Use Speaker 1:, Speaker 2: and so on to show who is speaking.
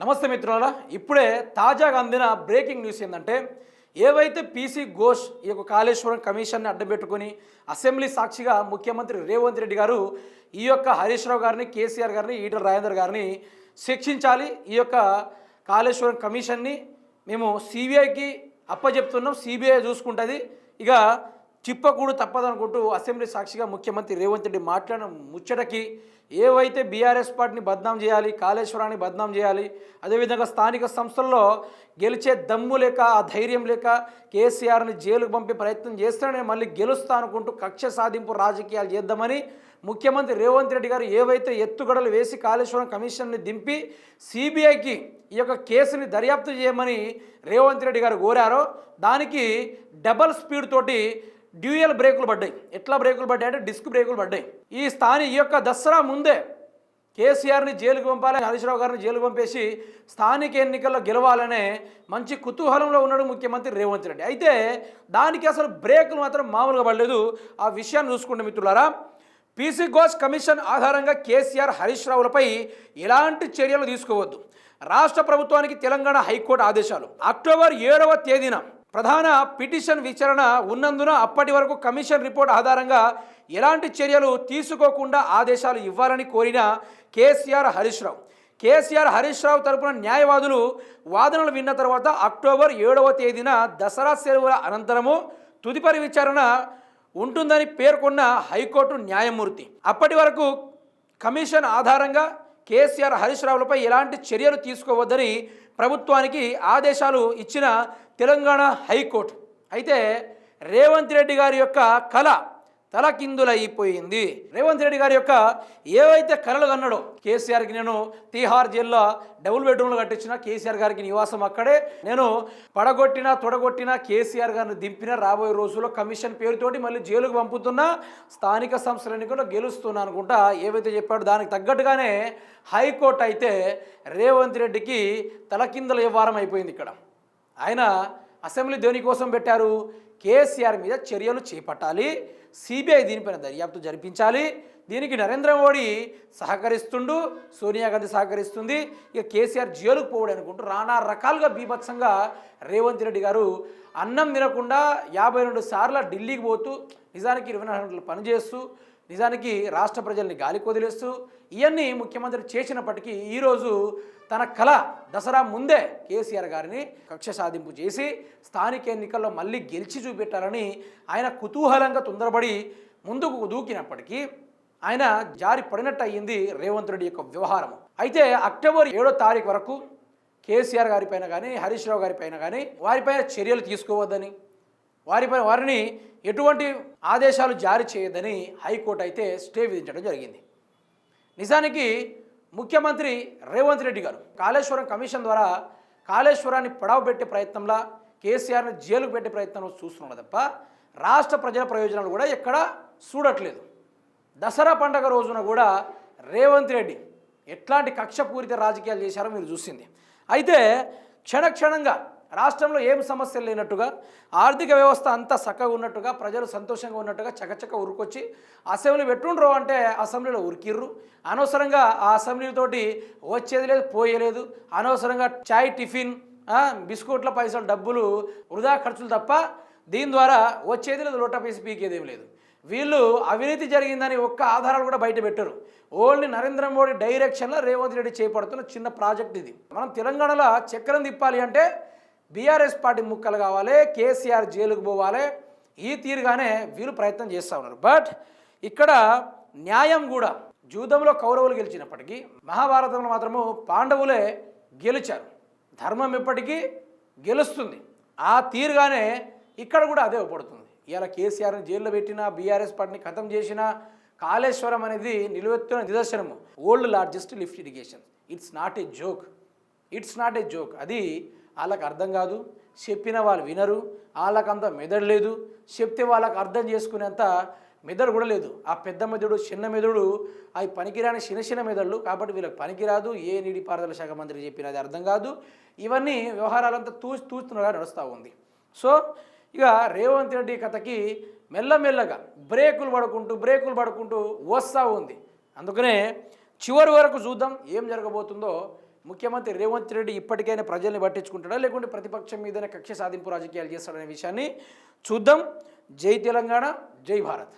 Speaker 1: నమస్తే మిత్రులారా ఇప్పుడే తాజాగా అందిన బ్రేకింగ్ న్యూస్ ఏంటంటే ఏవైతే పీసీ ఘోష్ ఈ యొక్క కాళేశ్వరం కమిషన్ని అడ్డబెట్టుకుని అసెంబ్లీ సాక్షిగా ముఖ్యమంత్రి రేవంత్ రెడ్డి గారు ఈ యొక్క హరీష్ రావు గారిని కేసీఆర్ గారిని ఈటల రాజేందర్ గారిని శిక్షించాలి. ఈ యొక్క కాళేశ్వరం కమిషన్ని మేము సిబిఐకి అప్పచెప్తున్నాం సిబిఐ చూసుకుంటుంది. ఇక చిప్పకూడు తప్పదనుకుంటూ అసెంబ్లీ సాక్షిగా ముఖ్యమంత్రి రేవంత్ రెడ్డి మాట్లాడిన ముచ్చటకి ఏవైతే బీఆర్ఎస్ పార్టీని బద్నాం చేయాలి కాళేశ్వరాన్ని బద్నాం చేయాలి అదేవిధంగా స్థానిక సంస్థల్లో గెలిచే దమ్ము లేక ఆ ధైర్యం లేక కేసీఆర్ని జైలుకు పంపే ప్రయత్నం చేస్తేనే మళ్ళీ గెలుస్తా అనుకుంటూ కక్ష సాధింపు రాజకీయాలు చేద్దామని ముఖ్యమంత్రి రేవంత్ రెడ్డి గారు ఏవైతే ఎత్తుగడలు వేసి కాళేశ్వరం కమిషన్ని దింపి సిబిఐకి ఈ యొక్క కేసుని దర్యాప్తు చేయమని రేవంత్ రెడ్డి గారు కోరారో దానికి డబల్ స్పీడ్ తోటి డ్యూయల్ బ్రేకులు పడ్డాయి. ఎట్లా బ్రేకులు పడ్డాయి అంటే డిస్క్ బ్రేకులు పడ్డాయి. ఈ స్థాని ఈ యొక్క దసరా ముందే కేసీఆర్ని జైలుకు పంపాలని హరీష్రావు గారిని జైలుకు పంపేసి స్థానిక ఎన్నికల్లో గెలవాలనే మంచి కుతూహలంలో ఉన్నాడు ముఖ్యమంత్రి రేవంత్ రెడ్డి. అయితే దానికి అసలు బ్రేకులు మాత్రం మామూలుగా పడలేదు. ఆ విషయాన్ని చూసుకుంటే మిత్రులారా పీసీ ఘోష్ కమిషన్ ఆధారంగా కేసీఆర్ హరీష్ రావులపై ఎలాంటి చర్యలు తీసుకోవద్దు. రాష్ట్ర ప్రభుత్వానికి తెలంగాణ హైకోర్టు ఆదేశాలు. అక్టోబర్ ఏడవ తేదీన ప్రధాన పిటిషన్ విచారణ ఉన్నందున అప్పటి వరకు కమిషన్ రిపోర్ట్ ఆధారంగా ఎలాంటి చర్యలు తీసుకోకుండా ఆదేశాలు ఇవ్వాలని కోరిన కేసీఆర్ హరీష్ రావు. కేసీఆర్ హరీష్ రావు తరపున న్యాయవాదులు వాదనలు విన్న తర్వాత అక్టోబర్ ఏడవ తేదీన దసరా సెలవుల అనంతరము తుదిపరి విచారణ ఉంటుందని పేర్కొన్న హైకోర్టు న్యాయమూర్తి. అప్పటి వరకు కమిషన్ ఆధారంగా కేసీఆర్ హరీష్ రావులపై ఎలాంటి చర్యలు తీసుకోవద్దని ప్రభుత్వానికి ఆదేశాలు ఇచ్చిన తెలంగాణ హైకోర్టు. అయితే రేవంత్ రెడ్డి గారి యొక్క కళ తలకిందులైపోయింది. రేవంత్ రెడ్డి గారి యొక్క ఏవైతే కళలు కన్నాడో కేసీఆర్కి నేను తీహార్ జైల్లో డబుల్ బెడ్రూమ్లు కట్టించిన కేసీఆర్ గారికి నివాసం అక్కడే. నేను పడగొట్టిన తొడగొట్టిన కేసీఆర్ గారిని దింపిన రాబోయే రోజుల్లో కమిషన్ పేరుతోటి మళ్ళీ జైలుకు పంపుతున్నా స్థానిక సంస్థల ఎన్నికల్లో గెలుస్తున్నా అనుకుంటా ఏవైతే చెప్పాడో దానికి తగ్గట్టుగానే హైకోర్టు అయితే రేవంత్ రెడ్డికి తలకిందల వ్యవహారం అయిపోయింది ఇక్కడ. ఆయన అసెంబ్లీ దేని కోసం పెట్టారు? కేసీఆర్ మీద చర్యలు చేపట్టాలి. సిబిఐ దీనిపైన దర్యాప్తు జరిపించాలి. దీనికి నరేంద్ర మోడీ సహకరిస్తుండు సోనియా గాంధీ సహకరిస్తుంది. ఇక కేసీఆర్ జైలుకు పోవడం అనుకుంటూ రానా రకాలుగా బీభత్సంగా రేవంత్ రెడ్డి గారు అన్నం తినకుండా యాభై రెండు సార్లు ఢిల్లీకి పోతూ నిజానికి ఇరవై నాలుగు గంటలు పనిచేస్తూ నిజానికి రాష్ట్ర ప్రజల్ని గాలికి వదిలేస్తూ ఇవన్నీ ముఖ్యమంత్రి చేసినప్పటికీ ఈరోజు తన కళ దసరా ముందే కేసీఆర్ గారిని కక్ష సాధింపు చేసి స్థానిక ఎన్నికల్లో మళ్ళీ గెలిచి చూపెట్టాలని ఆయన కుతూహలంగా తొందరపడి ముందుకు దూకినప్పటికీ ఆయన జారి పడినట్టు అయ్యింది రేవంత్ రెడ్డి యొక్క వ్యవహారం అయితే అక్టోబర్ ఏడో తారీఖు వరకు కేసీఆర్ గారిపైన కానీ హరీష్ రావు గారిపైన కానీ వారిపైన చర్యలు తీసుకోవద్దని వారిపై వారిని ఎటువంటి ఆదేశాలు జారీ చేయదని హైకోర్టు అయితే స్టే విధించడం జరిగింది. నిజానికి ముఖ్యమంత్రి రేవంత్ రెడ్డి గారు కాళేశ్వరం కమిషన్ ద్వారా కాళేశ్వరాన్ని పొడవ పెట్టే ప్రయత్నంలా కేసీఆర్ని జైలుకు పెట్టే ప్రయత్నంలో చూస్తున్నాడు తప్ప రాష్ట్ర ప్రజల ప్రయోజనాలు కూడా ఎక్కడ చూడట్లేదు దసరా పండగ రోజున కూడా రేవంత్ రెడ్డి ఎట్లాంటి కక్షపూరిత రాజకీయాలు చేశారో మీరు చూసింది. అయితే క్షణక్షణంగా రాష్ట్రంలో ఏం సమస్యలు లేనట్టుగా ఆర్థిక వ్యవస్థ అంతా చక్కగా ఉన్నట్టుగా ప్రజలు సంతోషంగా ఉన్నట్టుగా చకచక ఉరుకొచ్చి అసెంబ్లీ పెట్టుండ్రు అంటే అసెంబ్లీలో ఉరికిర్రు. అనవసరంగా ఆ అసెంబ్లీతోటి వచ్చేది లేదు పోయేలేదు అనవసరంగా చాయ్ టిఫిన్ బిస్కెట్ల పైసలు డబ్బులు వృధా ఖర్చులు తప్ప దీని ద్వారా వచ్చేది లేదు లోటా పీసి పీకేదేం లేదు. వీళ్ళు అవినీతి జరిగిందని ఒక్క ఆధారాలు కూడా బయట పెట్టరు. ఓన్లీ నరేంద్ర మోడీ డైరెక్షన్లో రేవంత్ రెడ్డి చేపడుతున్న చిన్న ప్రాజెక్ట్ ఇది. మనం తెలంగాణలో చక్రం తిప్పాలి అంటే బీఆర్ఎస్ పార్టీ ముక్కలు కావాలి కేసీఆర్ జైలుకు పోవాలి. ఈ తీరుగానే వీళ్ళు ప్రయత్నం చేస్తూ ఉన్నారు. బట్ ఇక్కడ న్యాయం కూడా జూదంలో కౌరవులు గెలిచినప్పటికీ మహాభారతంలో మాత్రము పాండవులే గెలిచారు. ధర్మం ఎప్పటికీ గెలుస్తుంది. ఆ తీరుగానే ఇక్కడ కూడా అదే ఉపడుతుంది. ఇలా కేసీఆర్ని జైల్లో పెట్టినా బీఆర్ఎస్ పార్టీని ఖతం చేసినా కాళేశ్వరం అనేది నిలువెత్తున నిదర్శనము. Old largest lift irrigation it's not a joke it's not a joke అది వాళ్ళకి అర్థం కాదు. చెప్పిన వాళ్ళు వినరు. వాళ్ళకంత మెదడు లేదు. చెప్తే వాళ్ళకి అర్థం చేసుకునేంత మెదడు కూడా లేదు. ఆ పెద్ద మెదడు చిన్న మెదడు అవి పనికిరాని చిన్న చిన్న మెదళ్ళు కాబట్టి వీళ్ళకి పనికిరాదు. ఏ నీటిపారుదల శాఖ మంత్రి చెప్పినది అర్థం కాదు. ఇవన్నీ వ్యవహారాలంతా తూచి తూస్తున్నగా నడుస్తూ ఉంది. సో ఇక రేవంత్ రెడ్డి కథకి మెల్లమెల్లగా బ్రేకులు పడుకుంటూ బ్రేకులు పడుకుంటూ వస్తూ ఉంది. అందుకనే చివరి వరకు చూద్దాం ఏం జరగబోతుందో. ముఖ్యమంత్రి రేవంత్ రెడ్డి ఇప్పటికైనా ప్రజల్ని పట్టించుకుంటాడా? లేకుంటే ప్రతిపక్షం మీదనే కక్ష సాధింపు రాజకీయాలు చేస్తాడనే విషయాన్ని చూద్దాం. జై తెలంగాణ జై భారత్.